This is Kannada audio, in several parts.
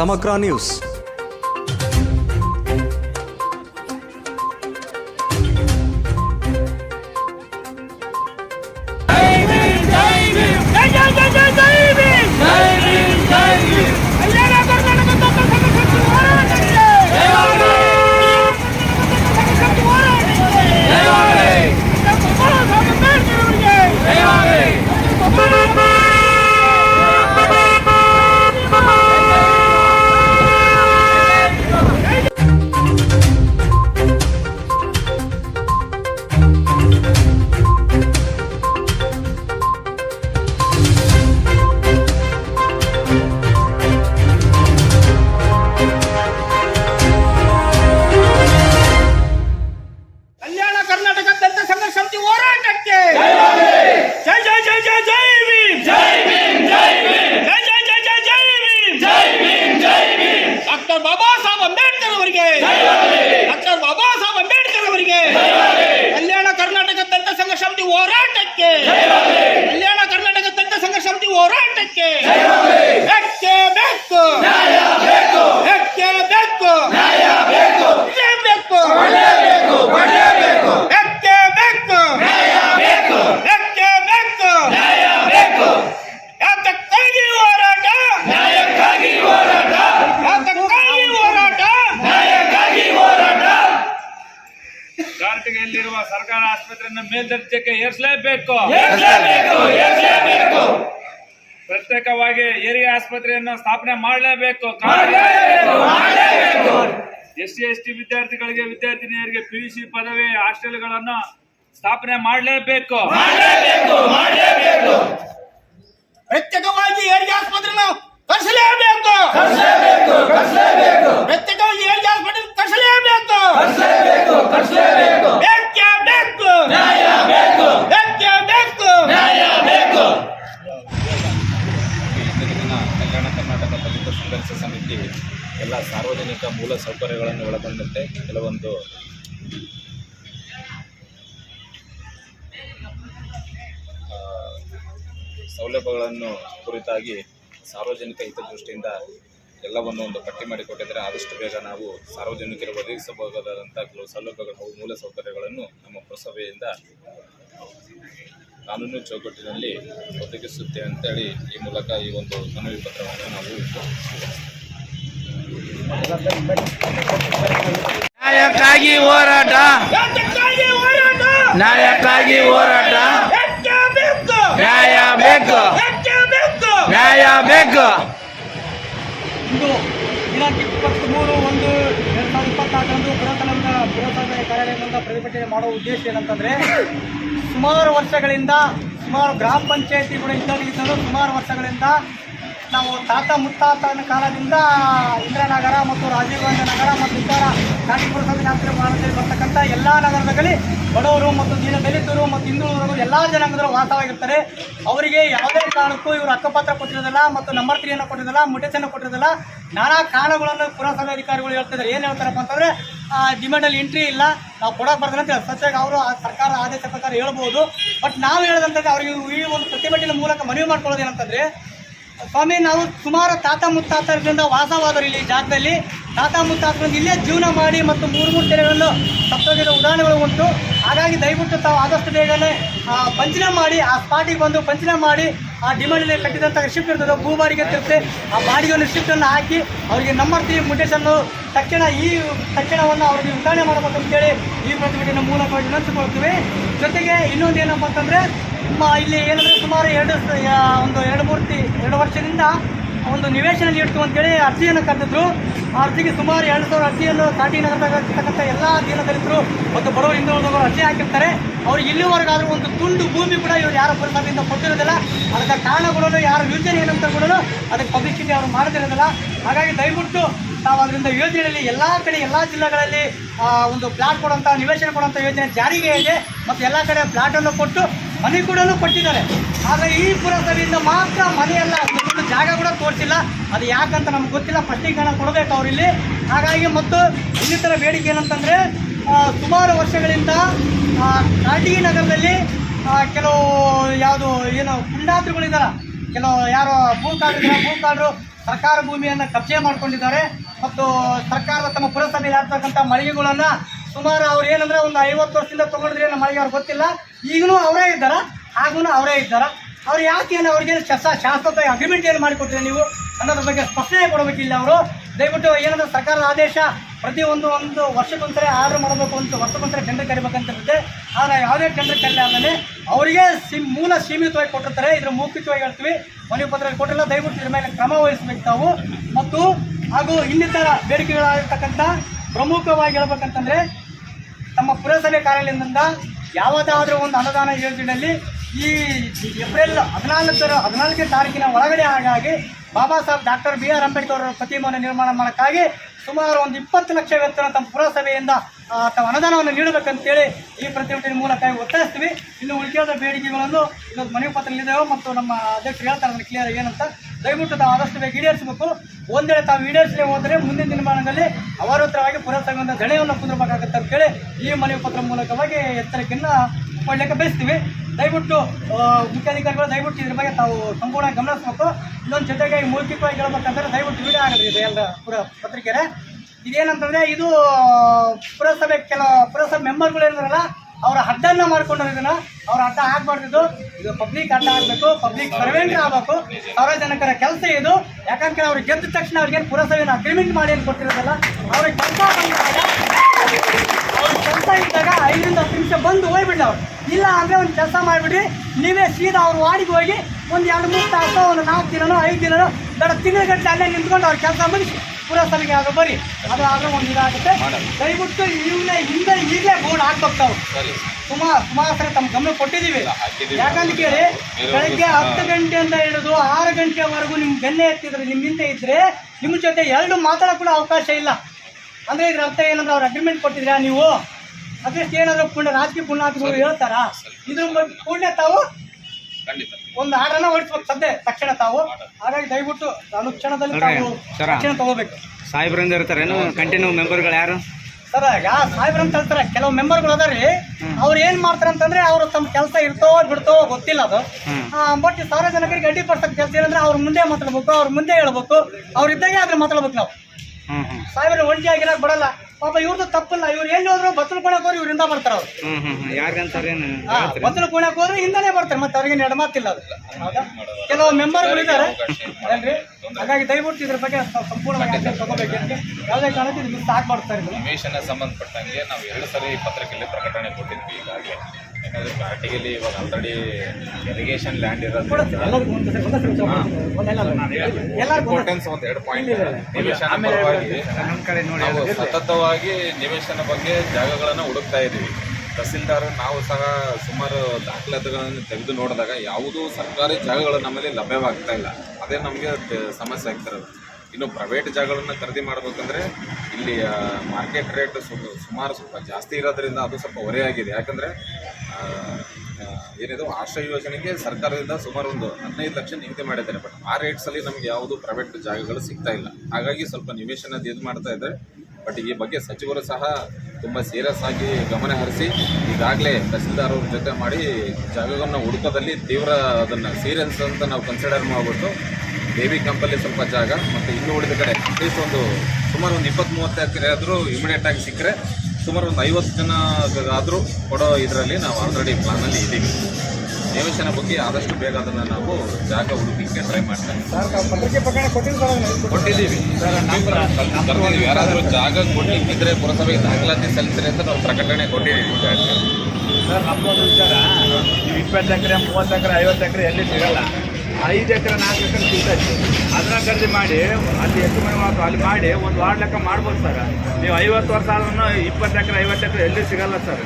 Samakra News. ಅಂಬೇಡ್ಕರ್ ಅವರಿಗೆ ಡಾಕ್ಟರ್ ಬಾಬಾ ಸಾಹೇಬ್ ಅಂಬೇಡ್ಕರ್ ಅವರಿಗೆ ಕಲ್ಯಾಣ ಕರ್ನಾಟಕ ದಲಿತ ಸಂಘ ಸಮಿತಿ ಹೋರಾಟಕ್ಕೆ ಕಲ್ಯಾಣ ಕರ್ನಾಟಕ ದಲಿತ ಸಂಘ ಸಮಿತಿ ಹೋರಾಟಕ್ಕೆ ಬೆಕ್ಕೆ ಬೇಕು ಬೆಕ್ಕೆ ಬೇಕು ಇದೇ ಬೇಕು ಬೆಕ್ಕೆ ಬೇಕು ಬೆಕ್ಕೆ ಬೇಕು ಯಾತಕ್ಕಾಗಿ ಹೋರಾಟ ಯಾತಕ್ಕಾಗಿ ಹೋರಾಟ ಘಾಟಿಗೆಯಲ್ಲಿರುವ ಸರ್ಕಾರ ಆಸ್ಪತ್ರೆಯನ್ನು ಮೇಲ್ದರ್ಜೆಗೆ ಏರಿಸಲೇಬೇಕು. ಪ್ರತ್ಯೇಕವಾಗಿ ಏರಿಯಾ ಆಸ್ಪತ್ರೆಯನ್ನು ಸ್ಥಾಪನೆ ಮಾಡಲೇಬೇಕು. ಎಸ್ ಸಿ ಎಸ್ ಟಿ ವಿದ್ಯಾರ್ಥಿಗಳಿಗೆ ವಿದ್ಯಾರ್ಥಿನಿಯರಿಗೆ ಪಿಯುಸಿ ಪದವಿ ಹಾಸ್ಟೆಲ್ಗಳನ್ನು ಸ್ಥಾಪನೆ ಮಾಡಲೇಬೇಕು. ಪ್ರತ್ಯೇಕವಾಗಿ ಏರಿಯಾ ಆಸ್ಪತ್ರೆನ ಕಳಿಸಲೇಬೇಕು. ಪ್ರತ್ಯೇಕವಾಗಿ ಏರಿಯಾ ಆಸ್ಪತ್ರೆ ಕಳಿಸಲೇಬೇಕು ಬೇಕೇ ಬೇಕು ಬೇಕೇ ಬೇಕು ಇಂದಿನ ದಿನ ಕಲ್ಯಾಣ ಕರ್ನಾಟಕ ದಲಿತ ಸಂಘರ್ಷ ಸಮಿತಿ ಎಲ್ಲ ಸಾರ್ವಜನಿಕ ಮೂಲ ಸೌಕರ್ಯಗಳನ್ನು ಒಳಗೊಂಡಂತೆ ಕೆಲವೊಂದು ಸೌಲಭ್ಯಗಳನ್ನು ಕುರಿತಾಗಿ ಸಾರ್ವಜನಿಕ ಹಿತದೃಷ್ಟಿಯಿಂದ ಎಲ್ಲವನ್ನು ಒಂದು ಪಟ್ಟಿ ಮಾಡಿಕೊಟ್ಟಿದ್ದರೆ. ಆದಷ್ಟು ಬೇಗ ನಾವು ಸಾರ್ವಜನಿಕರು ಒದಗಿಸಬಹುದಾದಂಥ ಕೆಲವು ಸೌಲಭ್ಯಗಳು ಮೂಲ ಸೌಕರ್ಯಗಳನ್ನು ನಮ್ಮ ಪುರಸಭೆಯಿಂದ ಕಾನೂನು ಚೌಕಟ್ಟಿನಲ್ಲಿ ಒದಗಿಸುತ್ತೆ ಅಂತೇಳಿ ಈ ಮೂಲಕ ಈ ಒಂದು ಮನವಿ ಪತ್ರವನ್ನು ನಾವು ನ್ಯಾಯಕ್ಕಾಗಿ ಹೋರಾಟ. ನ್ಯಾಯಕ್ಕಾಗಿ ಹೋರಾಟ. ನ್ಯಾಯ ಬೇಕು. ನ್ಯಾಯ ಬೇಕು. ಇಂದು ದಿನಾಂಕ ಇಪ್ಪತ್ತ್ಮೂರು ಒಂದು ಎರಡು ಸಾವಿರದ ಇಪ್ಪತ್ನಾಲ್ಕರಂದು ಪುರಸಭೆಯಿಂದ ಪುರಸಭೆ ಕಾರ್ಯಾಲಯದಿಂದ ಪ್ರತಿಭಟನೆ ಮಾಡುವ ಉದ್ದೇಶ ಏನಂತಂದ್ರೆ ಸುಮಾರು ವರ್ಷಗಳಿಂದ ಸುಮಾರು ಗ್ರಾಮ ಪಂಚಾಯತಿಗಳು ಇದ್ದಾಗ ಸುಮಾರು ವರ್ಷಗಳಿಂದ ನಾವು ತಾತ ಮುತ್ತಾತನ ಕಾಲದಿಂದ ಇಂದ್ರನಗರ ಮತ್ತು ರಾಜೀವ್ ಗಾಂಧಿ ನಗರ ಮತ್ತು ಇತರ ಕಾಟಿಪುರ ಸ್ವಾಮಿ ಭಾಗದಲ್ಲಿ ಬರ್ತಕ್ಕಂಥ ಎಲ್ಲ ನಗರದಲ್ಲಿ ಬಡವರು ಮತ್ತು ದೀನ ದಲಿತರು ಮತ್ತು ಹಿಂದುಳಿದವರು ಎಲ್ಲ ಜನಾಂಗದವರು ವಾಸವಾಗಿರ್ತಾರೆ. ಅವರಿಗೆ ಯಾವುದೇ ಕಾರಣಕ್ಕೂ ಇವರು ಅಕ್ಕಪತ್ರ ಕೊಟ್ಟಿರೋದಿಲ್ಲ ಮತ್ತು ನಂಬರ್ ತ್ರೀಯನ್ನು ಕೊಟ್ಟಿರೋದಿಲ್ಲ ಮುಟೇಶನ್ನು ಕೊಟ್ಟಿರೋದಿಲ್ಲ. ನಾನಾ ಕಾರಣಗಳನ್ನು ಪುರಸಭೆ ಅಧಿಕಾರಿಗಳು ಹೇಳ್ತಿದ್ದಾರೆ. ಏನು ಹೇಳ್ತಾರಪ್ಪ ಅಂತಂದರೆ ಡಿಮ್ಯಾಂಡಲ್ಲಿ ಎಂಟ್ರಿ ಇಲ್ಲ. ನಾವು ಕೊಡೋಕೆ ಬರ್ತಾರೆ ಅಂತ ಸತ್ಯಾಗಿ ಅವರು ಆ ಸರ್ಕಾರ ಆದೇಶ ಪ್ರಕಾರ ಹೇಳ್ಬೋದು. ಬಟ್ ನಾವು ಹೇಳೋದಂತಂದರೆ, ಅವರಿಗೆ ಈ ಒಂದು ಪ್ರತಿಭಟನೆ ಮೂಲಕ ಮನವಿ ಮಾಡ್ಕೊಳ್ಳೋದು ಏನಂತಂದರೆ ಸ್ವಾಮಿ, ನಾವು ಸುಮಾರು ತಾತ ಮುತ್ತಾತರಿಂದ ವಾಸವಾದರು ಇಲ್ಲಿ ಜಾಗದಲ್ಲಿ. ತಾತ ಮುತ್ತಾತರಿಂದ ಇಲ್ಲೇ ಜೀವನ ಮಾಡಿ ಮತ್ತು ಮೂರು ಮೂರು ತೆರೆಗಳನ್ನು ಸತ್ತೋಗಿರೋ ಉದಾಹರಣೆಗಳು ಉಂಟು. ಹಾಗಾಗಿ ದಯವಿಟ್ಟು ತಾವು ಆದಷ್ಟು ಬೇಗನೆ ಪಂಚನ ಮಾಡಿ, ಆ ಸ್ಪಾಟಿಗೆ ಬಂದು ಪಂಚನ ಮಾಡಿ, ಆ ಡಿಮಾಂಡಲ್ಲಿ ಕಟ್ಟಿದಂಥ ರಿಸಿಪ್ಟ್ ಇರ್ತದೆ ಭೂ ಬಾಡಿಗೆ ಇರುತ್ತೆ ಆ ಬಾಡಿಗೆ ರಿಸಿಪ್ಟನ್ನು ಹಾಕಿ ಅವರಿಗೆ ತ್ರೀ ಮುಟೇಶನ್ನು ತಕ್ಷಣ ಈ ತಕ್ಷಣವನ್ನು ಅವರಿಗೆ ವಿತರಣೆ ಮಾಡಬೇಕು ಅಂತೇಳಿ ಈ ಪ್ರತಿಭಟನೆ ಮೂಲಕವಾಗಿ ವಿನಂತಿಸ್ಕೊಳ್ತೀವಿ ಜೊತೆಗೆ ಇನ್ನೊಂದು ಏನಪ್ಪ ಅಂತಂದರೆ ಮ- ಇಲ್ಲಿ ಏನಂದರೆ ಸುಮಾರು ಎರಡು ಒಂದು ಎರಡು ಮೂರ್ತಿ, ಎರಡು ವರ್ಷದಿಂದ ಒಂದು ನಿವೇಶನ ಅಂತ ಅಂತೇಳಿ ಅರ್ಜಿಯನ್ನು ಕರೆದಿದ್ರು ಆ ಅರ್ಜಿಗೆ ಸುಮಾರು ಎರಡು ಸಾವಿರ ಅರ್ಜಿಯನ್ನು ನಗರದಾಗ ಇರ್ತಕ್ಕಂಥ ಎಲ್ಲ ದೀನದಲಿತರು ಮತ್ತು ಬಡವರು ಹಿಂದುಳಿದವರು ಅರ್ಜಿ ಹಾಕಿರ್ತಾರೆ. ಅವ್ರು ಇಲ್ಲಿವರೆಗಾದ್ರೂ ಒಂದು ತುಂಡು ಭೂಮಿ ಕೂಡ ಇವರು ಯಾರ ಪುರಸಭೆಯಿಂದ ಕೊಟ್ಟಿರೋದಿಲ್ಲ. ಅದಕ್ಕೆ ಕಾರಣಗಳನ್ನು ಯಾರ ಯೋಜನೆ ಏನಂತ ಕೂಡ ಅದಕ್ಕೆ ಪಬ್ಲಿಸಿಟಿ ಅವರು ಮಾಡದಿರೋದಿಲ್ಲ. ಹಾಗಾಗಿ ದಯವಿಟ್ಟು ತಾವು ಅದರಿಂದ ಯೋಜನೆಯಲ್ಲಿ ಎಲ್ಲ ಕಡೆ, ಎಲ್ಲ ಜಿಲ್ಲೆಗಳಲ್ಲಿ ಒಂದು ಪ್ಲಾಟ್ ಕೊಡುವಂಥ ನಿವೇಶನ ಕೊಡುವಂಥ ಯೋಜನೆ ಜಾರಿಗೆ ಇದೆ. ಮತ್ತು ಎಲ್ಲ ಕಡೆ ಪ್ಲಾಟನ್ನು ಕೊಟ್ಟು ಮನೆ ಕೂಡ ಕೊಟ್ಟಿದ್ದಾರೆ. ಆದರೆ ಈ ಪುರಸಭೆಯಿಂದ ಮಾತ್ರ ಮನೆಯಲ್ಲ ಜಾಗ ಕೂಡ ತೋರಿಸಿಲ್ಲ. ಅದು ಯಾಕಂತ ನಮ್ಗೆ ಗೊತ್ತಿಲ್ಲ. ಸ್ಪಷ್ಟೀಕರಣ ಕೊಡಬೇಕು ಅವರಿಲ್ಲಿ. ಹಾಗಾಗಿ ಮತ್ತು ಇನ್ನಿತರ ಬೇಡಿಕೆ ಏನಂತಂದರೆ ಸುಮಾರು ವರ್ಷಗಳಿಂದ ಕಾಟಿ ನಗರದಲ್ಲಿ ಕೆಲವು ಯಾವುದು ಏನು ಪುಂಡಾತ್ರಿಗಳಿದ್ದಾರೆ ಕೆಲವು ಯಾರೋ ಭೂಕಾಡ್ರು ಭೂಕಾಡ್ರು ಸರ್ಕಾರ ಭೂಮಿಯನ್ನು ಕಬ್ಜೆ ಮಾಡ್ಕೊಂಡಿದ್ದಾರೆ. ಮತ್ತು ಸರ್ಕಾರದ ತಮ್ಮ ಪುರಸಭೆಯಲ್ಲಿ ಆಗ್ತಕ್ಕಂಥ ಮಳಿಗೆಗಳನ್ನ ಸುಮಾರು ಅವ್ರು ಏನಂದ್ರೆ ಒಂದು ಐವತ್ತು ವರ್ಷದಿಂದ ತಗೊಂಡ್ರೆ ನಮ್ಮ ಮನೆಗೆ ಅವ್ರು ಗೊತ್ತಿಲ್ಲ. ಈಗಲೂ ಅವರೇ ಇದ್ದಾರ ಹಾಗೂ ಅವರೇ ಇದ್ದಾರ. ಅವ್ರು ಯಾಕೆ ಏನು ಅವ್ರಿಗೆ ಶಸ ಶಾಶ್ವತ ಅಗ್ರಿಮೆಂಟ್ ಏನು ಮಾಡಿಕೊಟ್ರಿ ನೀವು ಅನ್ನೋದ್ರ ಬಗ್ಗೆ ಸ್ಪಷ್ಟನೆ ಕೊಡಬೇಕಿಲ್ಲ ಅವರು. ದಯವಿಟ್ಟು ಏನಂದ್ರೆ ಸರ್ಕಾರದ ಆದೇಶ ಪ್ರತಿ ಒಂದು ಒಂದು ವರ್ಷಕ್ಕೊಂದ್ಸರಿ ಆರ್ಡರ್ ಮಾಡಬೇಕು ಅಂತ ವರ್ಷಕ್ಕೊಂದ್ಸರಿ ಟೆಂಡರ್ ಕರಿಬೇಕಂತ ಇರುತ್ತೆ ಆದರೆ ಯಾವುದೇ ಟೆಂಡರ್ ಆದಮೇಲೆ ಅವರಿಗೆ ಸಿಮ್ ಮೂಲ ಸೀಮಿತವಾಗಿ ಕೊಟ್ಟಿರ್ತಾರೆ. ಇದ್ರ ಮೌಖಿಕವಾಗಿ ಹೇಳ್ತೀವಿ. ಮನೆ ಪತ್ರ ಕೊಟ್ಟಿಲ್ಲ. ದಯವಿಟ್ಟು ಇದ್ರ ಮೇಲೆ ಕ್ರಮ ವಹಿಸಬೇಕು ತಾವು. ಮತ್ತು ಹಾಗೂ ಇನ್ನಿತರ ಬೇಡಿಕೆಗಳಾಗಿರ್ತಕ್ಕಂಥ ಪ್ರಮುಖವಾಗಿ ಹೇಳ್ಬೇಕಂತಂದ್ರೆ ತಮ್ಮ ಪುರಸಭೆ ಕಾರ್ಯಾಲಯದಿಂದ ಯಾವುದಾದ್ರೂ ಒಂದು ಅನುದಾನ ಯೋಜನೆಯಲ್ಲಿ ಈ ಏಪ್ರಿಲ್ ಹದಿನಾಲ್ಕರ ಹದಿನಾಲ್ಕನೇ ತಾರೀಕಿನ ಒಳಗಡೆ ಹಾಗಾಗಿ Baba Saheb doctor B R Ambedkar ಅವರ ಪ್ರತಿಮೆಯನ್ನು ನಿರ್ಮಾಣ ಮಾಡೋಕ್ಕಾಗಿ ಸುಮಾರು ಒಂದು ಇಪ್ಪತ್ತು ಲಕ್ಷ ವ್ಯಕ್ತಿಗಳು ತಮ್ಮ ಪುರಸಭೆಯಿಂದ ತಮ್ಮ ಅನುದಾನವನ್ನು ನೀಡಬೇಕಂತೇಳಿ ಈ ಪ್ರತಿಭಟನೆ ಮೂಲಕ ಒತ್ತಾಯಿಸ್ತೀವಿ. ಇನ್ನು ಉಳಿಕೆಯಾದ ಬೇಡಿಕೆಗಳನ್ನು ಇನ್ನೊಂದು ಮನವಿ ಮತ್ತು ನಮ್ಮ ಅಧ್ಯಕ್ಷರು ಹೇಳ್ತಾರೆ ಅದನ್ನು ಕ್ಲಿಯರ್ ಏನಂತ. ದಯವಿಟ್ಟು ತಾವು ಆದಷ್ಟು ಬೇಗ ಈಡೇರಿಸಬೇಕು. ಒಂದೇಳೆ ತಾವು ಈಡೇರಿಸಲೇ ಹೋದರೆ ಮುಂದಿನ ದಿನಮಾನದಲ್ಲಿ ಅವಾರೋತ್ತರವಾಗಿ ಪುರಸಭೆಯಿಂದ ದಣೆಯನ್ನು ಕುಂದಿರಬೇಕಾಗುತ್ತೆ ಅಂತೇಳಿ ಈ ಮನವಿ ಪತ್ರ ಮೂಲಕವಾಗಿ ಎಚ್ಚರಿಕೆಯನ್ನು ಕೊಡಲಿಕ್ಕೆ ಬಯಸ್ತೀವಿ. ದಯವಿಟ್ಟು ಮುಖ್ಯಾಧಿಕಾರಿಗಳು ದಯವಿಟ್ಟು ಇದ್ರ ಬಗ್ಗೆ ತಾವು ಸಂಪೂರ್ಣ ಗಮನಿಸಬೇಕು ಇನ್ನೊಂದು ಜೊತೆಗೆ ಮೌಖಿಕವಾಗಿ ಹೇಳಬೇಕಂದ್ರೆ ದಯವಿಟ್ಟು ವಿಡಿಯೋ ಆಗೋದಿದೆ ಎಲ್ಲ ಪುರ ಪತ್ರಿಕೆರೆ ಇದೇನಂತಂದ್ರೆ ಇದು ಪುರಸಭೆ ಕೆಲವು ಪುರಸಭೆ ಮೆಂಬರ್ಗಳು ಅವರ ಅಡ್ಡನ್ನ ಮಾಡ್ಕೊಂಡು ಇದನ್ನ. ಅವ್ರ ಅಡ್ಡ ಆಗ್ಬಾರ್ದಿದ್ದು ಇದು ಪಬ್ಲಿಕ್ ಅಡ್ಡ ಆಗ್ಬೇಕು, ಪಬ್ಲಿಕ್ ಸರ್ವೆಂಟ್ ಆಗ್ಬೇಕು. ಸಾರ್ವಜನಿಕರ ಕೆಲಸ ಇದು. ಯಾಕಂದ್ರೆ ಅವ್ರಿಗೆ ಗೆದ್ದ ತಕ್ಷಣ ಅವ್ರಿಗೆ ಪುರಸಭೆನ ಅಗ್ರಿಮೆಂಟ್ ಮಾಡಿ ಏನು ಕೊಟ್ಟಿರೋದಲ್ಲ, ಅವ್ರಿಗೆ ಕೆಲಸ ಅವ್ರ ಕೆಲಸ ಇದ್ದಾಗ ಐದರಿಂದ ಹತ್ತು ನಿಮಿಷ ಬಂದು ಹೋಗ್ಬಿಡ್ಲಿ ಅವ್ರು. ಇಲ್ಲ ಅಂದ್ರೆ ಒಂದು ಕೆಲಸ ಮಾಡಿಬಿಡಿ ನೀವೇ ಸೀದಾ ಅವ್ರ ವಾಡಿಗೆ ಹೋಗಿ ಒಂದು ಎರಡು ಮೂರು ತಾಸು, ಒಂದು ನಾಲ್ಕು ದಿನನೋ, ಐದು ದಿನನೋ, ಬೇಡ, ತಿಂಗಳ ಗಂಟೆ ಅಲ್ಲೇ ನಿಂತ್ಕೊಂಡು ಅವ್ರ ಕೆಲಸ ಮುಗಿಸಿ. ಪುರಸಭೆಗೆ ಆಗ ಬರ್ರಿ ಅದು ಆದ್ರೆ ಒಂದು ಇದಾಗುತ್ತೆ. ದಯವಿಟ್ಟು ಇವನ್ನ ಹಿಂದೆ ಈಗಲೇ ಬೋರ್ಡ್ ಹಾಕ್ಬೇಕು ಸುಮಾರು ಸುಮಾರು ಸರಿ ತಮ್ಮ ಗಮನ ಕೊಟ್ಟಿದ್ದೀವಿ. ಯಾಕಂತ ಕೇಳಿ ಬೆಳಗ್ಗೆ ಹತ್ತು ಗಂಟೆಯಿಂದ ಹಿಡಿದು ಆರು ಗಂಟೆವರೆಗೂ ನಿಮ್ಮ ಬೆನ್ನೆ ಎತ್ತಿದ್ರೆ ನಿಮ್ಮ ಹಿಂದೆ ಇದ್ರೆ ನಿಮ್ಮ ಜೊತೆ ಎರಡು ಮಾತಾಡೋಕೆ ಕೂಡ ಅವಕಾಶ ಇಲ್ಲ. ಅಂದ್ರೆ ಇದ್ರ ಅರ್ಥ ಏನಂದ್ರೆ ಅವ್ರು ಅಗ್ರಿಮೆಂಟ್ ಕೊಟ್ಟಿದ್ರಾ ನೀವು? ಅಟ್ಲೀಸ್ಟ್ ಏನಾದ್ರು ಪುಣ್ಯ ರಾಜಕೀಯ ಪುಣ್ಯಾತ್ಮಗಳು ಹೇಳ್ತಾರ? ಇದ್ರ ಬಗ್ಗೆ ಪುಣ್ಯ ತಾವು? ಖಂಡಿತ. ಒಂದು ಆರ್ಡರ್ನ ಹೊಡಿಸ್ಬೇಕು ಸದ್ಯ ತಕ್ಷಣ ತಾವು. ಹಾಗಾಗಿ ದಯವಿಟ್ಟು ಅನುಕ್ಷಣದಲ್ಲಿ ತಾವು ಸರ. ತಕ್ಷಣ ತಗೋಬೇಕು. ಸಾಹೇಬ್ರಿಂದ ಇರ್ತಾರೇನು ಕಂಟಿನ್ಯೂ ಮೆಂಬರ್ಗಳು ಯಾರು? ಸರ್ ಯಾ ಸಾಹೇಬ್ರ ಅಂತ ಹೇಳ್ತಾರೆ ಕೆಲವು ಮೆಂಬರ್ಗಳು ಅದಾರಿ. ಅವ್ರು ಏನ್ ಮಾಡ್ತಾರೆ ಅಂತಂದ್ರೆ ಅವರು ತಮ್ಮ ಕೆಲಸ ಇರ್ತೋ ಬಿಡ್ತೋ ಗೊತ್ತಿಲ್ಲ ಅದು. ಬಟ್ ಸಾರ್ವಜನಿಕರಿಗೆ ಅಡ್ಡಿ ಪಡಿಸೋ ಕೆಲಸ ಏನಂದ್ರೆ ಅವ್ರ ಮುಂದೆ ಮಾತಾಡ್ಬೇಕು ಅವ್ರ ಮುಂದೆ ಹೇಳ್ಬೇಕು. ಅವ್ರ ಇದ್ದಾಗೆ ಆದ್ರೆ ಮಾತಾಡ್ಬೇಕು ನಾವು. ಸಾಹೇಬ್ರ ಒಂಟಿ ಆಗಿರಕ್ ಬಡಲ್ಲ. ಪಾಪ ಇವ್ರದ್ದು ತಪ್ಪಲ್ಲ ಇವ್ರು ಎಲ್ಲಿ ಹೋದ್ರು ಬತ್ತಲು ಕೊಡಕ್ ಹೋದ್ರೆ ಇವ್ರಿಂದ ಬರ್ತಾರ ಅವ್ರು. ಹ್ಮ್ ಹ್ಮ್ ಹ್ಮ್. ಯಾರ್ಗಂತಾರೇನು ಬತ್ತಲು ಹೋದ್ರೆ ಹಿಂದನೇ ಬರ್ತಾರೆ ಮತ್ತೆ ಅವ್ರಿಗೆ ನೆಡಮಾತಿಲ್ಲ ಅದು. ಹೌದಾ? ಕೆಲವು ಮೆಂಬರ್ಗಳು ಇದ್ದಾರೆ. ಅಲ್ರಿ ಹಾಗಾಗಿ ದಯವಿಟ್ಟು ಇದ್ರ ಬಗ್ಗೆ ಸಂಪೂರ್ಣವಾಗಿ ತಗೋಬೇಕು. ಯಾಕೆ? ಯಾವುದೇ ಕಾರಣಕ್ಕೆ ಇದು ಮಿಸ್ ಆಗ್ಬಾರ್ದು ಸರ್ ಸಂಬಂಧಪಟ್ಟಂಗೆ ನಾವು ಎರಡು ಸರಿ ಪತ್ರಿಕೆಯಲ್ಲಿ ಪ್ರಕಟಣೆ ಕೊಟ್ಟಿದ್ವಿ ಈಗಾಗಲೇ. ಯಾಕಂದ್ರೆ ಪ್ಯಾಟಿಗೆಲ್ಲಿ ಇವಾಗ ಆಲ್ರೆಡಿ ಇರಿಗೇಷನ್ ಲ್ಯಾಂಡ್ ಇಂಪಾರ್ಟೆನ್ಸ್ ಒಂದು ಎರಡು ಪಾಯಿಂಟ್ ನಿವೇಶನ ಪರವಾಗಿ ನಾವು ಸತತವಾಗಿ ನಿವೇಶನ ಬಗ್ಗೆ ಜಾಗಗಳನ್ನು ಹುಡುಕ್ತಾ ಇದೀವಿ. ತಹಸೀಲ್ದಾರ್ ನಾವು ಸಹ ಸುಮಾರು ದಾಖಲಾತಿಗಳನ್ನು ತೆಗೆದು ನೋಡಿದಾಗ ಯಾವುದೂ ಸರ್ಕಾರಿ ಜಾಗಗಳು ನಮ್ಮಲ್ಲಿ ಲಭ್ಯವಾಗ್ತಾ ಇಲ್ಲ. ಅದೇ ನಮಗೆ ಸಮಸ್ಯೆ ಆಗ್ತಿರೋದು ಇನ್ನು ಪ್ರೈವೇಟ್ ಜಾಗಗಳನ್ನು ಖರೀದಿ ಮಾಡಬೇಕಂದ್ರೆ ಇಲ್ಲಿ ಮಾರ್ಕೆಟ್ ರೇಟ್ ಸ್ವಲ್ಪ ಸುಮಾರು ಸ್ವಲ್ಪ ಜಾಸ್ತಿ ಇರೋದ್ರಿಂದ ಅದು ಸ್ವಲ್ಪ ಹೊರೆಯಾಗಿದೆ ಯಾಕಂದರೆ ಏನಿದು, ಆಶ್ರಯ ಯೋಜನೆಗೆ ಸರ್ಕಾರದಿಂದ ಸುಮಾರು ಒಂದು ಹದಿನೈದು ಲಕ್ಷ ನಿಗದಿ ಮಾಡಿದ್ದಾರೆ. ಬಟ್ ಆ ರೇಟ್ಸಲ್ಲಿ ನಮಗೆ ಯಾವುದು ಪ್ರೈವೇಟ್ ಜಾಗಗಳು ಸಿಗ್ತಾ ಇಲ್ಲ. ಹಾಗಾಗಿ ಸ್ವಲ್ಪ ನಿವೇಶನದ ಇದು ಮಾಡ್ತಾ ಇದ್ದಾರೆ. ಬಟ್ ಈ ಬಗ್ಗೆ ಸಚಿವರು ಸಹ ತುಂಬ ಸೀರಿಯಸ್ ಆಗಿ ಗಮನ ಹರಿಸಿ, ಈಗಾಗಲೇ ತಹಸೀಲ್ದಾರ್ ಅವ್ರ ಜೊತೆ ಮಾಡಿ ಜಾಗವನ್ನು ಹುಡುಕೋದಲ್ಲಿ ತೀವ್ರ ಅದನ್ನು ಸೀರಿಯಸ್ ಅಂತ ನಾವು ಕನ್ಸಿಡರ್ ಮಾಡಿಬಿಟ್ಟು ಬೇಬಿ ಕಂಪಲ್ಲಿ ಸ್ವಲ್ಪ ಜಾಗ ಮತ್ತು ಇನ್ನು ಉಳಿದ ಕಡೆ ಅಟ್ಲೀಸ್ಟ್ ಒಂದು ಸುಮಾರು ಒಂದು ಇಪ್ಪತ್ತು ಮೂವತ್ತು ಎಕರೆ ಆದರೂ ಇಮಿಡಿಯೇಟ್ ಆಗಿ ಸಿಕ್ಕರೆ ಸುಮಾರು ಒಂದು ಐವತ್ತು ಜನ ಆದರೂ ಕೊಡೋ ಇದರಲ್ಲಿ ನಾವು ಆಲ್ರೆಡಿ ಪ್ಲಾನಲ್ಲಿ ಇದ್ದೀವಿ. ನಿವೇಶನ ಬಗ್ಗೆ ಆದಷ್ಟು ಬೇಗ ಅದನ್ನು ನಾವು ಜಾಗ ಹುಡುಕಿಕ್ಕೆ ಟ್ರೈ ಮಾಡ್ತೇವೆ. ಕೊಟ್ಟಿದ್ದೀವಿ ಕರ್ದಿದ್ದೀವಿ ಯಾರಾದರೂ ಜಾಗ ಕೊಡ್ಲಿಕ್ಕಿದ್ರೆ ಪುರಸಭೆಗೆ ದಾಖಲಾತಿ ಸಲ್ಲಿಸಿದ್ರೆ ಅಂತ ನಾವು ಪ್ರಕಟಣೆ ಕೊಟ್ಟಿದ್ದೀವಿ ಸರ್ ನಮ್ಮ ವಿಚಾರ. ನೀವು ಇಪ್ಪತ್ತು ಎಕರೆ ಮೂವತ್ತು ಎಕರೆ ಐವತ್ತು ಎಕರೆ ಎಲ್ಲಿ ಸಿಗಲ್ಲ. ಐದು ಎಕರೆ ನಾಲ್ಕು ಎಕರೆ ಸಿಗ್ತೈತೆ ಅದನ್ನ ಖರೀದಿ ಮಾಡಿ ಅಲ್ಲಿ ಎಷ್ಟು ಮನೆ ಮಾತು ಅಲ್ಲಿ ಮಾಡಿ ಒಂದು ವಾರ್ಡ್ ಲೆಕ್ಕ ಮಾಡ್ಬೋದು ಸರ್. ನೀವು ಐವತ್ತು ವರ್ಷ ಆದ್ರೂ ಇಪ್ಪತ್ತು ಎಕರೆ ಐವತ್ತು ಎಕರೆ ಎಲ್ಲಿ ಸಿಗಲ್ಲ ಸರ್.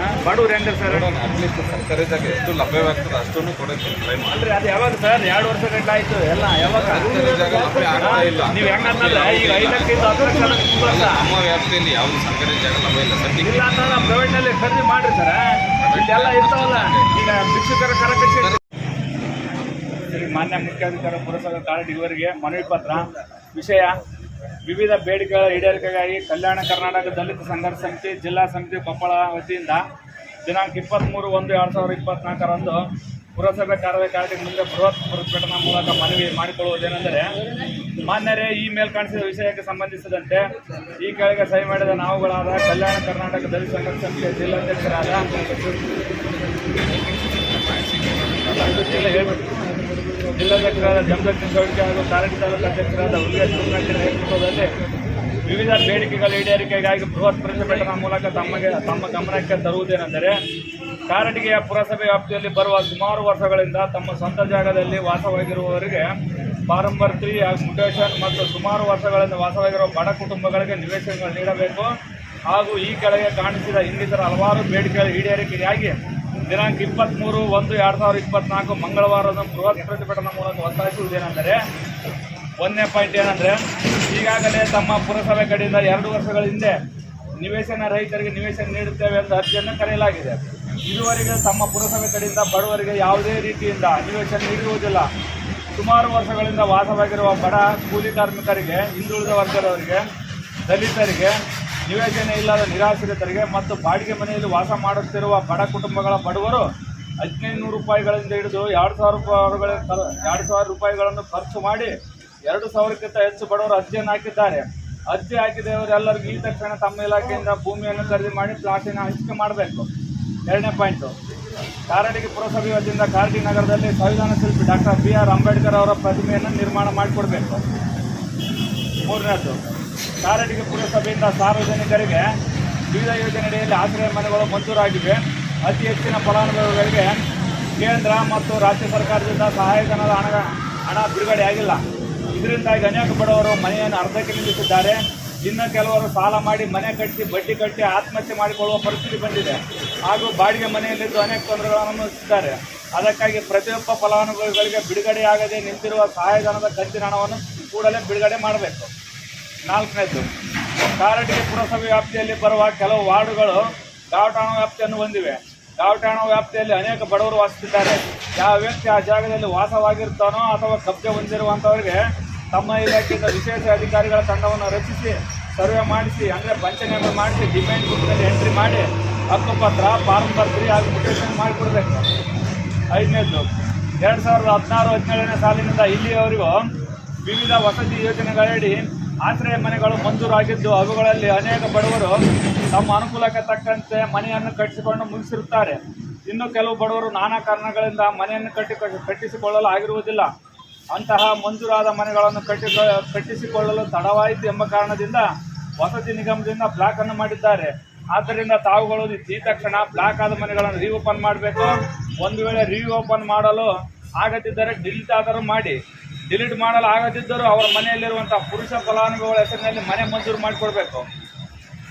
ಹಾಂ ಬಡವ್ರು ಹೆಂಗೆ ಸರ್? ಅಟ್ಲೀಸ್ಟ್ ಎಷ್ಟು ಲಭ್ಯವಾಗ್ತದೆ ಅಷ್ಟನ್ನು ಕೊಡೋಕ್ಕೆ ಟ್ರೈ ಮಾಡಿ. ಅಲ್ರಿ ಅದು ಯಾವಾಗ ಸರ್? ಎರಡು ವರ್ಷ ಗಂಟೆ ಆಯ್ತು. ಎಲ್ಲ ಯಾವಾಗ? ಇಲ್ಲ. ನೀವು ಹೆಂಗನ್ನಲ್ಲ ಈಗ ಐದು ಯಾವ್ದು ಹತ್ತು ಲಕ್ಷ ಅನ್ನೋದು ತುಂಬ ವರ್ಷ. ನಮ್ಮ ವ್ಯಾಪ್ತಿಯಲ್ಲಿ ಯಾವುದು ಸರ್ಕಾರಿ ಜಾಗ ಲಭ್ಯ ಇಲ್ಲ. ಸರ್ ಇಲ್ಲ ಅಂತ ನಾವು ಪ್ರೈವೇಟ್ನಲ್ಲಿ ಖರೀದಿ ಮಾಡ್ರಿ ಸರ್. ಇದೆಲ್ಲ ಇರ್ತಾವಲ್ಲ. ಈಗ ಭಿಕ್ಷುಕರ ಕರಕಕ್ಷೆ ಮಾನ್ಯ ಮುಖ್ಯಾಧಿಕಾರಿ ಪುರಸಭೆ ಕಾಲೇಜ್ ಇವರಿಗೆ ಮನವಿ ಪತ್ರ, ವಿಷಯ, ವಿವಿಧ ಬೇಡಿಕೆಗಳ ಈಡೇರಿಕೆಗಾಗಿ ಕಲ್ಯಾಣ ಕರ್ನಾಟಕ ದಲಿತ ಸಂಘರ್ಷ ಸಮಿತಿ, ಜಿಲ್ಲಾ ಸಮಿತಿ ಕೊಪ್ಪಳ ವತಿಯಿಂದ ದಿನಾಂಕ ಇಪ್ಪತ್ತ್ಮೂರು ಒಂದು ಎರಡು ಸಾವಿರದ ಇಪ್ಪತ್ತ್ನಾಲ್ಕರಂದು ಪುರಸಭೆ ಕಾರ್ಯಕಾರಿ ಮುಂದೆ ಬೃಹತ್ ಪ್ರತಿಭಟನಾ ಮೂಲಕ ಮನವಿ ಮಾಡಿಕೊಳ್ಳುವುದೇನೆಂದರೆ, ಮಾನ್ಯರೇ, ಈ ಮೇಲ್ ಕಾಣಿಸಿದ ವಿಷಯಕ್ಕೆ ಸಂಬಂಧಿಸಿದಂತೆ ಈ ಕೆಳಗೆ ಸಹಿ ಮಾಡಿದ ನಾವುಗಳಾದ ಕಲ್ಯಾಣ ಕರ್ನಾಟಕ ದಲಿತ ಸಂಘರ್ಷ ಸಮಿತಿಯ ಜಿಲ್ಲಾಧ್ಯಕ್ಷರಾದ ಜಿಲ್ಲೆ ಹೇಳ್ಬಿಟ್ಟು. ಜಿಲ್ಲಾಧ್ಯಕ್ಷರಾದ ಜಮದಗ್ನಿ ಚೌಡಿಕೆ ಹಾಗೂ ಕಾರಣ ತಾಲೂಕು ಅಧ್ಯಕ್ಷರಾದ ಉಲ್ಲೇಶ್ ಕುಮಾರ್ ನೇತೃತ್ವದಲ್ಲಿ ವಿವಿಧ ಬೇಡಿಕೆಗಳ ಈಡೇರಿಕೆಗಾಗಿ ಬೃಹತ್ ಪ್ರತಿಭಟನಾ ಮೂಲಕ ತಮಗೆ ತಮ್ಮ ಗಮನಕ್ಕೆ ತರುವುದೇನೆಂದರೆ ಕಾರಟಗಿಯ ಪುರಸಭೆ ವ್ಯಾಪ್ತಿಯಲ್ಲಿ ಬರುವ ಸುಮಾರು ವರ್ಷಗಳಿಂದ ತಮ್ಮ ಸ್ವಂತ ಜಾಗದಲ್ಲಿ ವಾಸವಾಗಿರುವವರಿಗೆ ಪಾರಂಪರ್ತಿ ಮುಟೇಶನ್ ಮತ್ತು ಸುಮಾರು ವರ್ಷಗಳಿಂದ ವಾಸವಾಗಿರುವ ಬಡ ಕುಟುಂಬಗಳಿಗೆ ನಿವೇಶನಗಳು ನೀಡಬೇಕು. ಹಾಗೂ ಈ ಕೆಳಗೆ ಕಾಣಿಸಿದ ಇನ್ನಿತರ ಹಲವಾರು ಬೇಡಿಕೆಗಳ ಈಡೇರಿಕೆಗಾಗಿ ದಿನಾಂಕ ಇಪ್ಪತ್ತ್ಮೂರು ಒಂದು ಎರಡು ಸಾವಿರದ ಇಪ್ಪತ್ನಾಲ್ಕು ಮಂಗಳವಾರದ ಬೃಹತ್ ಪ್ರತಿಭಟನಾ ಮೂಲಕ ಒತ್ತಾಯಿಸುವುದೇನೆಂದರೆ, ಒಂದನೇ ಪಾಯಿಂಟ್ ಏನಂದರೆ, ಈಗಾಗಲೇ ತಮ್ಮ ಪುರಸಭೆ ಕಡೆಯಿಂದ ಎರಡು ವರ್ಷಗಳ ಹಿಂದೆ ನಿವೇಶನ ರೈತರಿಗೆ ನಿವೇಶನ ನೀಡುತ್ತೇವೆ ಎಂದು ಅರ್ಜಿಯನ್ನು ಕರೆಯಲಾಗಿದೆ. ಇದುವರೆಗೆ ತಮ್ಮ ಪುರಸಭೆ ಕಡೆಯಿಂದ ಬಡವರಿಗೆ ಯಾವುದೇ ರೀತಿಯಿಂದ ನಿವೇಶನ ನೀಡಿರುವುದಿಲ್ಲ. ಸುಮಾರು ವರ್ಷಗಳಿಂದ ವಾಸವಾಗಿರುವ ಬಡ ಕೂಲಿ ಕಾರ್ಮಿಕರಿಗೆ, ಹಿಂದುಳಿದ ವರ್ಗದವರಿಗೆ, ದಲಿತರಿಗೆ ನಿವೇಶನ ಇಲ್ಲದ ನಿರಾಶ್ರಿತರಿಗೆ ಮತ್ತು ಬಾಡಿಗೆ ಮನೆಯಲ್ಲಿ ವಾಸ ಮಾಡುತ್ತಿರುವ ಬಡ ಕುಟುಂಬಗಳ ಬಡವರು ಹದಿನೈದು ನೂರು ರೂಪಾಯಿಗಳಿಂದ ಹಿಡಿದು ಎರಡು ಸಾವಿರ ರೂಪಾಯಿಗಳ ಎರಡು ಸಾವಿರ ರೂಪಾಯಿಗಳನ್ನು ಖರ್ಚು ಮಾಡಿ ಎರಡು ಸಾವಿರಕ್ಕಿಂತ ಹೆಚ್ಚು ಬಡವರು ಅರ್ಜಿಯನ್ನು ಹಾಕಿದ್ದಾರೆ. ಅರ್ಜಿ ಹಾಕಿದವರೆಲ್ಲರಿಗೂ ಈ ತಕ್ಷಣ ತಮ್ಮ ಇಲಾಖೆಯಿಂದ ಭೂಮಿಯನ್ನು ಖರೀದಿ ಮಾಡಿ ಪ್ಲಾಟಿನ ಹಂಚಿಕೆ ಮಾಡಬೇಕು. ಎರಡನೇ ಪಾಯಿಂಟು. ಕಾರಡಿಗೆ ಪುರಸಭೆ ವತಿಯಿಂದ ಕಾರಡಿ ನಗರದಲ್ಲಿ ಸಂವಿಧಾನ ಶಿಲ್ಪಿ ಡಾಕ್ಟರ್ ಬಿ ಆರ್ ಅಂಬೇಡ್ಕರ್ ಅವರ ಪ್ರತಿಮೆಯನ್ನು ನಿರ್ಮಾಣ ಮಾಡಿಕೊಡ್ಬೇಕು. ಮೂರನೇದು. ಕಾರಟಗಿ ಪುರಸಭೆಯಿಂದ ಸಾರ್ವಜನಿಕರಿಗೆ ವಿವಿಧ ಯೋಜನೆಯಡಿಯಲ್ಲಿ ಆಶ್ರಯ ಮನೆಗಳು ಮಂಜೂರಾಗಿವೆ. ಅತಿ ಹೆಚ್ಚಿನ ಫಲಾನುಭವಿಗಳಿಗೆ ಕೇಂದ್ರ ಮತ್ತು ರಾಜ್ಯ ಸರ್ಕಾರದಿಂದ ಸಹಾಯಧನದ ಹಣ ಹಣ ಬಿಡುಗಡೆಯಾಗಿಲ್ಲ ಇದರಿಂದಾಗಿ ಅನೇಕ ಬಡವರು ಮನೆಯನ್ನು ಅರ್ಧಕ್ಕೆ ನಿಲ್ಲಿಸಿದ್ದಾರೆ. ಇನ್ನು ಕೆಲವರು ಸಾಲ ಮಾಡಿ ಮನೆ ಕಟ್ಟಿ, ಬಡ್ಡಿ ಕಟ್ಟಿ ಆತ್ಮಹತ್ಯೆ ಮಾಡಿಕೊಳ್ಳುವ ಪರಿಸ್ಥಿತಿ ಬಂದಿದೆ. ಹಾಗೂ ಬಾಡಿಗೆ ಮನೆಯಲ್ಲಿದ್ದು ಅನೇಕ ತೊಂದರೆಗಳನ್ನು ಅನುಭವಿಸಿದ್ದಾರೆ. ಅದಕ್ಕಾಗಿ ಪ್ರತಿಯೊಬ್ಬ ಫಲಾನುಭವಿಗಳಿಗೆ ಬಿಡುಗಡೆಯಾಗದೆ ನಿಂತಿರುವ ಸಹಾಯಧನದ ಕಂತಿನ ಹಣವನ್ನು ಕೂಡಲೇ ಬಿಡುಗಡೆ ಮಾಡಬೇಕು. ನಾಲ್ಕನೇದು ಕಾರಟಗಿ ಪುರಸಭೆ ವ್ಯಾಪ್ತಿಯಲ್ಲಿ ಬರುವ ಕೆಲವು ವಾರ್ಡುಗಳು ಗಾವಟಾಣ ವ್ಯಾಪ್ತಿಯನ್ನು ಹೊಂದಿವೆ. ಗಾವಟಾಣ ವ್ಯಾಪ್ತಿಯಲ್ಲಿ ಅನೇಕ ಬಡವರು ವಾಸಿಸಿದ್ದಾರೆ ಯಾವ ವ್ಯಕ್ತಿ ಆ ಜಾಗದಲ್ಲಿ ವಾಸವಾಗಿರ್ತಾನೋ ಅಥವಾ ಕಬ್ಜೆ ಹೊಂದಿರುವಂಥವರಿಗೆ ತಮ್ಮ ಇಲಾಖೆಯಿಂದ ವಿಶೇಷ ಅಧಿಕಾರಿಗಳ ತಂಡವನ್ನು ರಚಿಸಿ, ಸರ್ವೆ ಮಾಡಿಸಿ, ಅಂದರೆ ಪಂಚನಾಮ ಮಾಡಿಸಿ ಡಿಮ್ಯಾಂಡ್ ಬುಕ್ನಲ್ಲಿ ಎಂಟ್ರಿ ಮಾಡಿ ಹಕ್ಕುಪತ್ರ ಫಾರ್ಮ್ ಬರ್ತೀರಿ ಹಾಗೂ ಮುಟೇಷನ್ ಮಾಡಿಕೊಡ್ಬೇಕು. ಐದನೇದು ಎರಡು ಸಾವಿರದ ಹದಿನಾರು ಹದಿನೇಳನೇ ಸಾಲಿನಿಂದ ಇಲ್ಲಿಯವರೆಗೂ ವಿವಿಧ ವಸತಿ ಯೋಜನೆಗಳಡಿ ಆಶ್ರಯ ಮನೆಗಳು ಮಂಜೂರಾಗಿದ್ದು, ಅವುಗಳಲ್ಲಿ ಅನೇಕ ಬಡವರು ತಮ್ಮ ಅನುಕೂಲಕ್ಕೆ ತಕ್ಕಂತೆ ಮನೆಯನ್ನು ಕಟ್ಟಿಸಿಕೊಂಡು ಮುಗಿಸಿರುತ್ತಾರೆ. ಇನ್ನು ಕೆಲವು ಬಡವರು ನಾನಾ ಕಾರಣಗಳಿಂದ ಮನೆಯನ್ನು ಕಟ್ಟಿ, ಕಟ್ಟಿಸಿಕೊಳ್ಳಲು ಆಗಿರುವುದಿಲ್ಲ. ಅಂತಹ ಮಂಜೂರಾದ ಮನೆಗಳನ್ನು ಕಟ್ಟಿ ಕಟ್ಟಿಸಿಕೊಳ್ಳಲು ತಡವಾಯಿತು ಎಂಬ ಕಾರಣದಿಂದ ವಸತಿ ನಿಗಮದಿಂದ ಬ್ಲಾಕ್ ಅನ್ನು ಮಾಡಿದ್ದಾರೆ. ಆದ್ದರಿಂದ ತಾವುಗಳು ಈ ತಕ್ಷಣ ಬ್ಲಾಕ್ ಆದ ಮನೆಗಳನ್ನು ರೀಓಪನ್ ಮಾಡಬೇಕು. ಒಂದು ವೇಳೆ ರೀಓಪನ್ ಮಾಡಲು ಆಗದಿದ್ದರೆ ಡಿಲೀಟ್ ಆದರೂ ಮಾಡಿ. ಡಿಲೀಟ್ ಮಾಡಲು ಆಗದಿದ್ದರೂ ಅವರ ಮನೆಯಲ್ಲಿರುವಂಥ ಪುರುಷ ಫಲಾನುಭವಿಗಳ ಹೆಸರಿನಲ್ಲಿ ಮನೆ ಮಂಜೂರು ಮಾಡಿಕೊಡ್ಬೇಕು.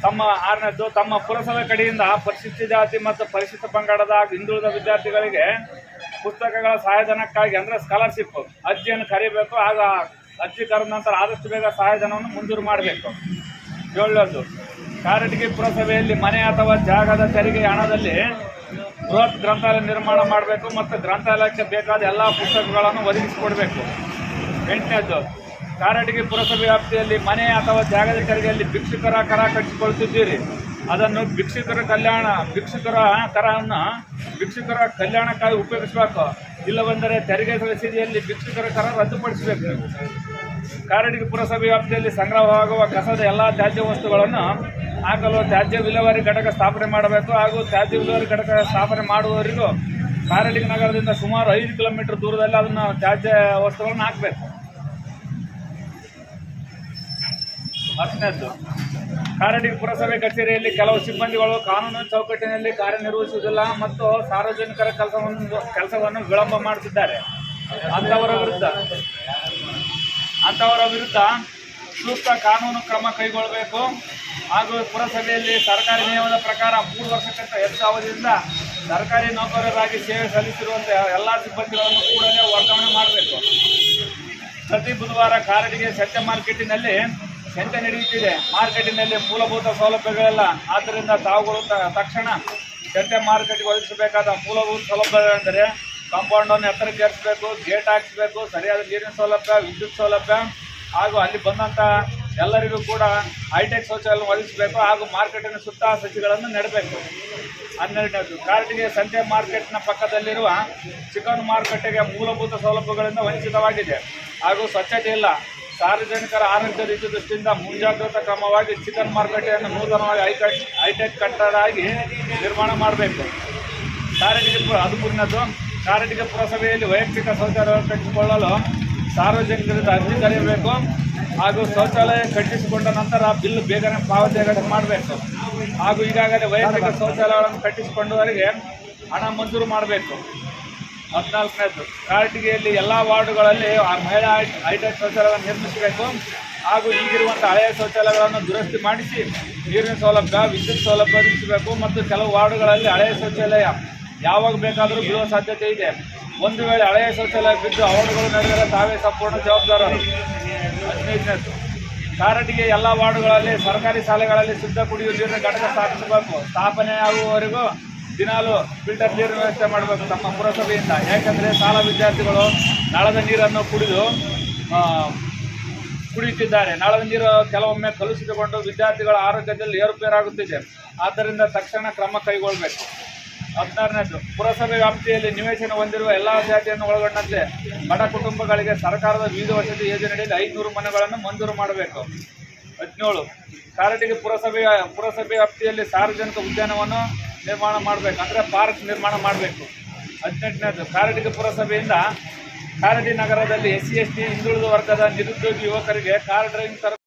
ತಮ್ಮ ಆರನೇದ್ದು, ತಮ್ಮ ಪುರಸಭೆ ಕಡೆಯಿಂದ ಪರಿಶಿಷ್ಟ ಜಾತಿ ಮತ್ತು ಪರಿಶಿಷ್ಟ ಪಂಗಡದ ಹಿಂದುಳಿದ ವಿದ್ಯಾರ್ಥಿಗಳಿಗೆ ಪುಸ್ತಕಗಳ ಸಹಾಯಧನಕ್ಕಾಗಿ ಅಂದರೆ ಸ್ಕಾಲರ್ಶಿಪ್ ಅರ್ಜಿಯನ್ನು ಕರಿಬೇಕು. ಆಗ ಅರ್ಜಿ ಕರೆದ ನಂತರ ಆದಷ್ಟು ಬೇಗ ಸಹಾಯಧನವನ್ನು ಮಂಜೂರು ಮಾಡಬೇಕು. ಏಳನೇದು ಕಾರಟಗಿ ಪುರಸಭೆಯಲ್ಲಿ ಮನೆ ಅಥವಾ ಜಾಗದ ತೆರಿಗೆ ಹಣದಲ್ಲಿ ಬೃಹತ್ ಗ್ರಂಥಾಲಯ ನಿರ್ಮಾಣ ಮಾಡಬೇಕು ಮತ್ತು ಗ್ರಂಥಾಲಯಕ್ಕೆ ಬೇಕಾದ ಎಲ್ಲ ಪುಸ್ತಕಗಳನ್ನು ಒದಗಿಸಿಕೊಡಬೇಕು. ಎಂಟನೇದು. ಕಾರಟಗಿ ಪುರಸಭೆ ವ್ಯಾಪ್ತಿಯಲ್ಲಿ ಮನೆ ಅಥವಾ ಜಾಗದ ತೆರಿಗೆಯಲ್ಲಿ ಭಿಕ್ಷುಕರ ಕರ ಕಟ್ಟಿಸಿಕೊಳ್ತಿದ್ದೀರಿ ಅದನ್ನು ಭಿಕ್ಷುಕರ ಕಲ್ಯಾಣ, ಭಿಕ್ಷುಕರ ಕರವನ್ನು ಭಿಕ್ಷುಕರ ಕಲ್ಯಾಣಕ್ಕಾಗಿ ಉಪಯೋಗಿಸಬೇಕು. ಇಲ್ಲವೆಂದರೆ ತೆರಿಗೆ ರಸೀದಿಯಲ್ಲಿ ಭಿಕ್ಷುಕರ ಕರ ರದ್ದುಪಡಿಸಬೇಕು. ಕಾರಟಗಿ ಪುರಸಭೆ ವ್ಯಾಪ್ತಿಯಲ್ಲಿ ಸಂಗ್ರಹವಾಗುವ ಕಸದ ಎಲ್ಲ ತ್ಯಾಜ್ಯ ವಸ್ತುಗಳನ್ನು ಹಾಕಲು ತ್ಯಾಜ್ಯ ವಿಲೇವಾರಿ ಘಟಕ ಸ್ಥಾಪನೆ ಮಾಡಬೇಕು ಹಾಗೂ ತ್ಯಾಜ್ಯ ವಿಲೇವಾರಿ ಘಟಕ ಸ್ಥಾಪನೆ ಮಾಡುವವರಿಗೂ ಕಾರಟಗಿ ನಗರದಿಂದ ಸುಮಾರು ಐದು ಕಿಲೋಮೀಟರ್ ದೂರದಲ್ಲಿ ಅದನ್ನು ತ್ಯಾಜ್ಯ ವಸ್ತುಗಳನ್ನು ಹಾಕಬೇಕು. ಹತ್ತನೇದ್ದು. ಕಾರಡಿ ಪುರಸಭೆ ಕಚೇರಿಯಲ್ಲಿ ಕೆಲವು ಸಿಬ್ಬಂದಿಗಳು ಕಾನೂನು ಚೌಕಟ್ಟಿನಲ್ಲಿ ಕಾರ್ಯನಿರ್ವಹಿಸುವುದಿಲ್ಲ ಮತ್ತು ಸಾರ್ವಜನಿಕರ ಕೆಲಸವನ್ನು ಕೆಲಸವನ್ನು ವಿಳಂಬ ಮಾಡುತ್ತಿದ್ದಾರೆ. ಅಂಥವರ ವಿರುದ್ಧ ಅಂಥವರ ವಿರುದ್ಧ ಸೂಕ್ತ ಕಾನೂನು ಕ್ರಮ ಕೈಗೊಳ್ಳಬೇಕು. ಹಾಗೂ ಪುರಸಭೆಯಲ್ಲಿ ಸರ್ಕಾರಿ ನಿಯಮದ ಪ್ರಕಾರ ಮೂರು ವರ್ಷಕ್ಕಿಂತ ಹೆಚ್ಚು ಅವಧಿಯಿಂದ ಸರ್ಕಾರಿ ನೌಕರರಾಗಿ ಸೇವೆ ಸಲ್ಲಿಸಿರುವಂಥ ಎಲ್ಲ ಸಿಬ್ಬಂದಿಗಳನ್ನು ಕೂಡಲೇ ವರ್ಗಾವಣೆ ಮಾಡಬೇಕು. ಪ್ರತಿ ಬುಧವಾರ ಕಾರಡಿಗೆ ಸತ್ಯ ಮಾರ್ಕೆಟಿನಲ್ಲಿ ಸಂತೆ ನಡೆಯುತ್ತಿದೆ? ಮಾರ್ಕೆಟಿನಲ್ಲಿ ಮೂಲಭೂತ ಸೌಲಭ್ಯಗಳೆಲ್ಲ. ಆದ್ದರಿಂದ ತಾವುಗಳು ತಕ್ಷಣ ಸಂತೆ ಮಾರ್ಕೆಟ್ಗೆ ಒದಗಿಸಬೇಕಾದ ಮೂಲಭೂತ ಸೌಲಭ್ಯಗಳೆಂದರೆ ಕಾಂಪೌಂಡನ್ನು ಎತ್ತರಕ್ಕೆ ಏರಿಸಬೇಕು ಗೇಟ್ ಹಾಕಿಸಬೇಕು, ಸರಿಯಾದ ನೀರಿನ ಸೌಲಭ್ಯ, ವಿದ್ಯುತ್ ಸೌಲಭ್ಯ, ಹಾಗೂ ಅಲ್ಲಿ ಬಂದಂಥ ಎಲ್ಲರಿಗೂ ಕೂಡ ಹೈಟೆಕ್ ಶೌಚಾಲಯ ಒದಗಿಸಬೇಕು, ಹಾಗೂ ಮಾರ್ಕೆಟಿನ ಸುತ್ತ ಸಸಿಗಳನ್ನು ನೆಡಬೇಕು. ಹನ್ನೆರಡನೇದು ಕಾರ್ಟಿಗೆ ಸಂತೆ ಮಾರ್ಕೆಟ್ನ ಪಕ್ಕದಲ್ಲಿರುವ ಚಿಕನ್ ಮಾರುಕಟ್ಟೆಗೆ ಮೂಲಭೂತ ಸೌಲಭ್ಯಗಳಿಂದ ವಂಚಿತವಾಗಿದೆ. ಹಾಗೂ ಸ್ವಚ್ಛತೆ ಇಲ್ಲ ಸಾರ್ವಜನಿಕರ ಆರೋಗ್ಯ ರೀತಿ ದೃಷ್ಟಿಯಿಂದ ಮುಂಜಾಗ್ರತಾ ಕ್ರಮವಾಗಿ ಚಿಕನ್ ಮಾರುಕಟ್ಟೆಯನ್ನು ನೂತನವಾಗಿ ಹೈಟೆಕ್ ಹೈಟೆಕ್ ಕಟ್ಟಡ ಆಗಿ ನಿರ್ಮಾಣ ಮಾಡಬೇಕು. ಕಾರಟಿಗೆ ಪುರ ಮುಂದಿನದ್ದು ಪುರಸಭೆಯಲ್ಲಿ ವೈಯಕ್ತಿಕ ಶೌಚಾಲಯ ಕಟ್ಟಿಸಿಕೊಳ್ಳಲು ಸಾರ್ವಜನಿಕರಿಂದ ಅರ್ಜಿ ಕರೆಯಬೇಕು ಹಾಗೂ ಶೌಚಾಲಯ ಕಟ್ಟಿಸಿಕೊಂಡ ನಂತರ ಬಿಲ್ ಬೇಗನೆ ಪಾವತಿಯಾಗಲು ಮಾಡಬೇಕು. ಹಾಗೂ ಈಗಾಗಲೇ ವೈಯಕ್ತಿಕ ಶೌಚಾಲಯಗಳನ್ನು ಕಟ್ಟಿಸಿಕೊಂಡವರಿಗೆ ಹಣ ಮಂಜೂರು ಮಾಡಬೇಕು. ಹದಿನಾಲ್ಕನೇದು. ಕಾರಟಿಗೆಯಲ್ಲಿ ಎಲ್ಲ ವಾರ್ಡುಗಳಲ್ಲಿ ಆ ಮಹಿಳಾ ಹೈಟೆಕ್ ಶೌಚಾಲಯವನ್ನು ನಿರ್ಮಿಸಬೇಕು ಹಾಗೂ ಈಗಿರುವಂಥ ಹಳೆಯ ಶೌಚಾಲಯಗಳನ್ನು ದುರಸ್ತಿ ಮಾಡಿಸಿ ನೀರಿನ ಸೌಲಭ್ಯ, ವಿದ್ಯುತ್ ಸೌಲಭ್ಯ ಒದಗಿಸಬೇಕು ಮತ್ತು ಕೆಲವು ವಾರ್ಡುಗಳಲ್ಲಿ ಹಳೆಯ ಶೌಚಾಲಯ ಯಾವಾಗ ಬೇಕಾದರೂ ಬಿಡುವ ಸಾಧ್ಯತೆ ಇದೆ. ಒಂದು ವೇಳೆ ಹಳೆಯ ಶೌಚಾಲಯ ಬಿದ್ದು ಅವರುಗಳು ನಡೆದರೆ ತಾವೇ ಸಂಪೂರ್ಣ ಜವಾಬ್ದಾರರು ಹದಿನೈದನೇದು. ಕಾರಟಿಗೆ ಎಲ್ಲ ವಾರ್ಡುಗಳಲ್ಲಿ ಸರ್ಕಾರಿ ಶಾಲೆಗಳಲ್ಲಿ ಶುದ್ಧ ಕುಡಿಯುವ ನೀರಿನ ಘಟಕ ಸ್ಥಾಪಿಸಬೇಕು. ಸ್ಥಾಪನೆ ಆಗುವವರೆಗೂ ದಿನಾಲು ಫಿಲ್ಟರ್ ನೀರಿನ ವ್ಯವಸ್ಥೆ ಮಾಡಬೇಕು ತಮ್ಮ ಪುರಸಭೆಯಿಂದ. ಯಾಕಂದರೆ ಶಾಲಾ ವಿದ್ಯಾರ್ಥಿಗಳು ನಳದ ನೀರನ್ನು ಕುಡಿದು ಕುಡಿಯುತ್ತಿದ್ದಾರೆ. ನಳದ ನೀರು ಕೆಲವೊಮ್ಮೆ ಕಲುಷಿತಗೊಂಡು ವಿದ್ಯಾರ್ಥಿಗಳ ಆರೋಗ್ಯದಲ್ಲಿ ಏರುಪೇರಾಗುತ್ತಿದೆ ಆದ್ದರಿಂದ ತಕ್ಷಣ ಕ್ರಮ ಕೈಗೊಳ್ಳಬೇಕು ಹದಿನಾರನೇದು, ಪುರಸಭೆ ವ್ಯಾಪ್ತಿಯಲ್ಲಿ ನಿವೇಶನ ಹೊಂದಿರುವ ಎಲ್ಲ ಜಾತಿಯನ್ನು ಒಳಗೊಂಡಂತೆ ಬಡ ಕುಟುಂಬಗಳಿಗೆ ಸರ್ಕಾರದ ವಿವಿಧ ವಸತಿ ಯೋಜನೆಯಲ್ಲಿ ಐನೂರು ಮನೆಗಳನ್ನು ಮಂಜೂರು ಮಾಡಬೇಕು. ಹದಿನೇಳು, ಕಾರಟಿಗೆ ಪುರಸಭೆಯ, ಪುರಸಭೆ ವ್ಯಾಪ್ತಿಯಲ್ಲಿ ಸಾರ್ವಜನಿಕ ಉದ್ಯಾನವನ್ನು ನಿರ್ಮಾಣ ಮಾಡಬೇಕು ಅಂದರೆ ಪಾರ್ಕ್ ನಿರ್ಮಾಣ ಮಾಡಬೇಕು. ಹದಿನೆಂಟನೇದು ಕಾರಡಿಗ ಪುರಸಭೆಯಿಂದ ಕಾರಡಿ ನಗರದಲ್ಲಿ ಎಸ್ ಸಿ ಎಸ್ ಟಿ ಹಿಂದುಳಿದ ವರ್ಗದ ನಿರುದ್ಯೋಗಿ ಯುವಕರಿಗೆ ಕಾರ್ ಡ್ರೈವಿಂಗ್ ತರಬೇತಿ